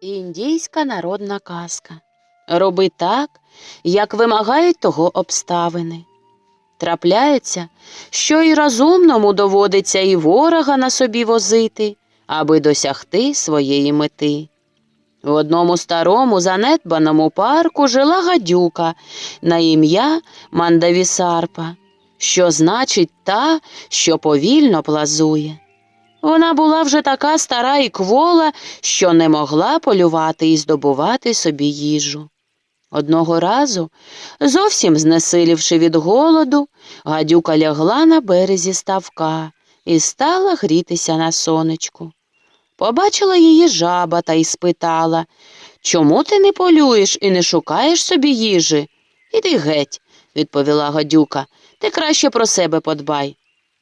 Індійська народна казка. Роби так, як вимагають того обставини. Трапляється, що й розумному доводиться і ворога на собі возити, аби досягти своєї мети. В одному старому занедбаному парку жила гадюка на ім'я Мандавісарпа, що значить та, що повільно плазує. Вона була вже така стара і квола, що не могла полювати і здобувати собі їжу. Одного разу, зовсім знесилівши від голоду, гадюка лягла на березі ставка і стала грітися на сонечку. Побачила її жаба та й спитала Чому ти не полюєш і не шукаєш собі їжі? Іди геть, відповіла гадюка, ти краще про себе подбай.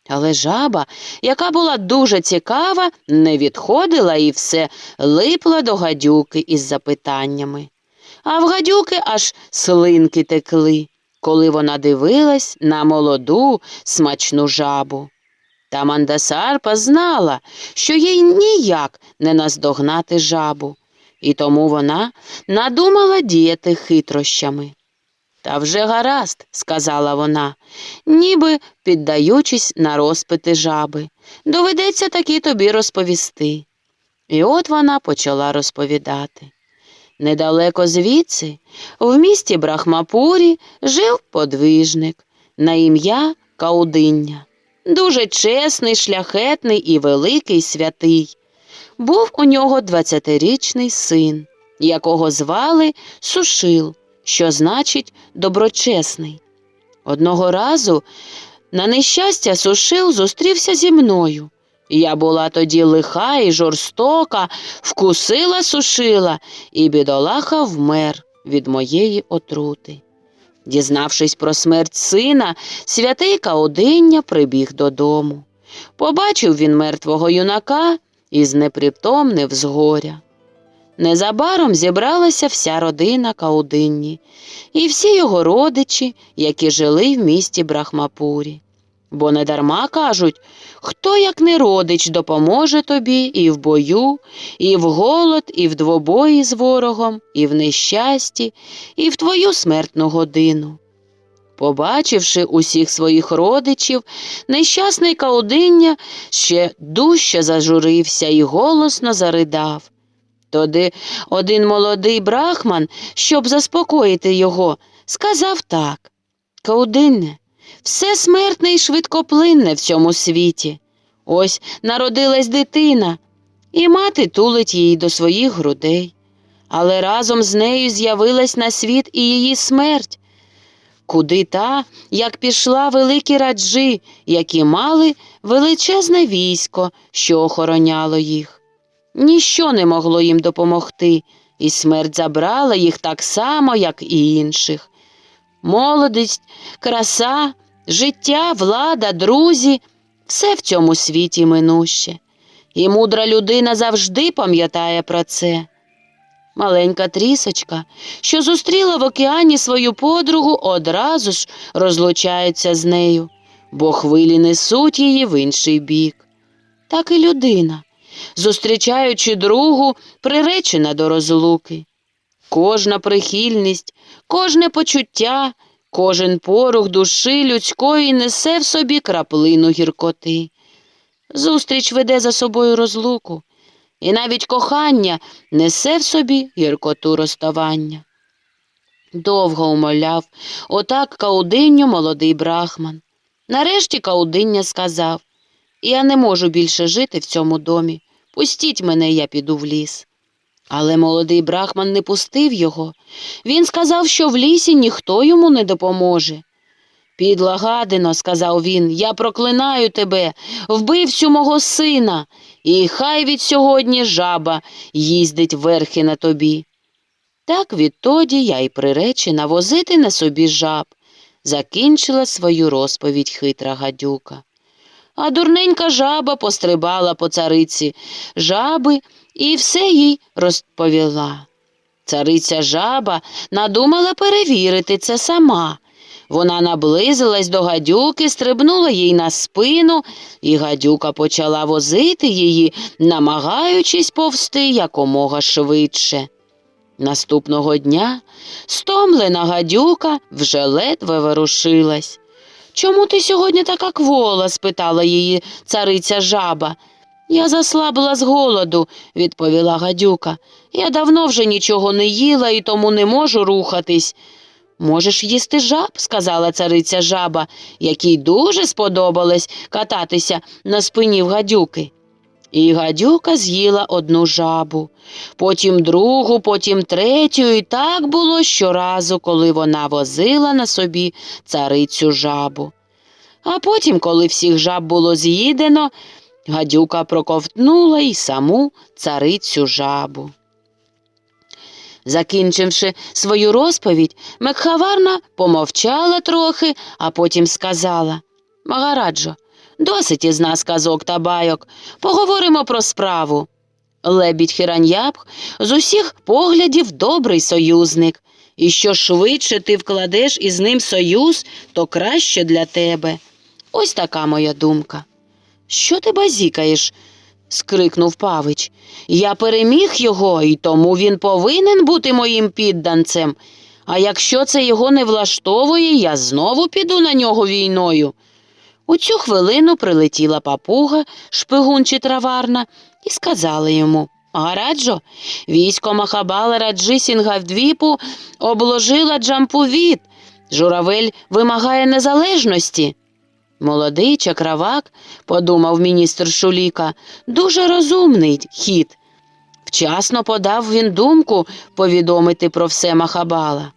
Але жаба, яка була дуже цікава, не відходила і все липла до гадюки із запитаннями. А в гадюки аж слинки текли, коли вона дивилась на молоду смачну жабу. Та Мандасарпа знала, що їй ніяк не наздогнати жабу, і тому вона надумала діяти хитрощами. Та вже гаразд, сказала вона, ніби піддаючись на розпити жаби. Доведеться таки тобі розповісти. І от вона почала розповідати. Недалеко звідси, в місті Брахмапурі, жив подвижник на ім'я Каудиння. Дуже чесний, шляхетний і великий святий. Був у нього двадцятирічний син, якого звали Сушил, що значить доброчесний. Одного разу, на нещастя, Сушил зустрівся зі мною. Я була тоді лиха і жорстока, вкусила сушила, і бідолаха вмер від моєї отрути. Дізнавшись про смерть сина, святий Каудиння прибіг додому. Побачив він мертвого юнака і знепритомнив з горя. Незабаром зібралася вся родина Каудинні і всі його родичі, які жили в місті Брахмапурі. Бо недарма кажуть, хто, як не родич, допоможе тобі і в бою, і в голод, і в двобої з ворогом, і в нещасті, і в твою смертну годину. Побачивши усіх своїх родичів, нещасний Каудиння ще дужче зажурився і голосно заридав. Тоді один молодий брахман, щоб заспокоїти його, сказав так Каудинне, все смертне і швидкоплинне в цьому світі. Ось народилась дитина, і мати тулить її до своїх грудей. Але разом з нею з'явилась на світ і її смерть. Куди та, як пішла великі раджі, які мали величезне військо, що охороняло їх. Ніщо не могло їм допомогти, і смерть забрала їх так само, як і інших. Молодість, краса, життя, влада, друзі все в цьому світі минуще. І мудра людина завжди пам'ятає про це. Маленька трісочка, що зустріла в океані свою подругу, одразу ж розлучається з нею, бо хвилі несуть її в інший бік. Так і людина, зустрічаючи другу, приречена до розлуки. Кожна прихильність, кожне почуття, кожен порух душі людської несе в собі краплину гіркоти. Зустріч веде за собою розлуку, і навіть кохання несе в собі гіркоту розставання. Довго умоляв отак каудинню молодий брахман. Нарешті каудиння сказав Я не можу більше жити в цьому домі. Пустіть мене, я піду в ліс. Але молодий брахман не пустив його. Він сказав, що в лісі ніхто йому не допоможе. Підла гадино, сказав він, я проклинаю тебе, вбивцю мого сина, і хай від сьогодні жаба їздить верхи на тобі. Так відтоді я й приречена возити на собі жаб, закінчила свою розповідь хитра гадюка. А дурненька жаба пострибала по цариці жаби і все їй розповіла. Цариця жаба надумала перевірити це сама. Вона наблизилась до гадюки, стрибнула їй на спину, і гадюка почала возити її, намагаючись повсти якомога швидше. Наступного дня стомлена гадюка вже ледве ворушилась. Чому ти сьогодні така квола? спитала її цариця жаба. Я заслабила з голоду, відповіла гадюка. Я давно вже нічого не їла і тому не можу рухатись. Можеш їсти жаб, сказала цариця жаба, якій дуже сподобалось кататися на спині в гадюки. І гадюка з'їла одну жабу, потім другу, потім третю, і так було щоразу, коли вона возила на собі царицю жабу. А потім, коли всіх жаб було з'їдено, гадюка проковтнула й саму царицю жабу. Закінчивши свою розповідь, Мекхаварна помовчала трохи, а потім сказала Магараджо, досить із нас казок та байок. Поговоримо про справу. Лебідь Хіраньябх з усіх поглядів добрий союзник, і що швидше ти вкладеш із ним союз, то краще для тебе. Ось така моя думка. Що ти базікаєш? скрикнув Павич. Я переміг його, і тому він повинен бути моїм підданцем. А якщо це його не влаштовує, я знову піду на нього війною. У цю хвилину прилетіла папуга, шпигун чи траварна, і сказала йому Гараджо, військо Махабала Раджи Сінгавдвіпу обложила Джампувіт. Журавель вимагає незалежності. Молодий чакравак, подумав міністр Шуліка, дуже розумний хід. Вчасно подав він думку повідомити про все Махабала.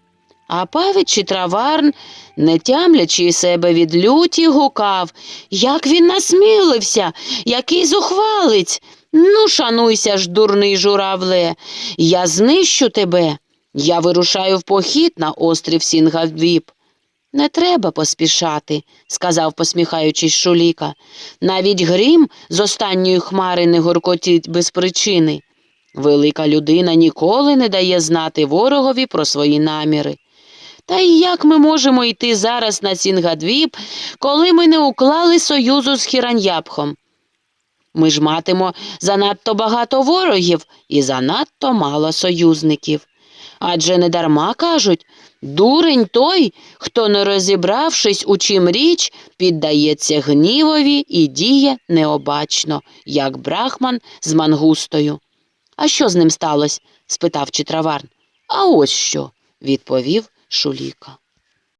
А павич чи траварн, не тямлячи себе від люті, гукав Як він насмілився, який зухвалець. Ну, шануйся ж, дурний журавле, я знищу тебе. Я вирушаю в похід на острів Сінгавдвіп. Не треба поспішати, сказав, посміхаючись Шуліка. Навіть грім з останньої хмари не горкотить без причини. Велика людина ніколи не дає знати ворогові про свої наміри. Та й як ми можемо йти зараз на Сінгадвіп, коли ми не уклали союзу з Хіраньяпхом? Ми ж матимо занадто багато ворогів і занадто мало союзників. Адже недарма кажуть дурень той, хто, не розібравшись, у чим річ, піддається гнівові і діє необачно, як брахман з мангустою. А що з ним сталося? спитав Читраварн. А ось що, відповів Шуліка.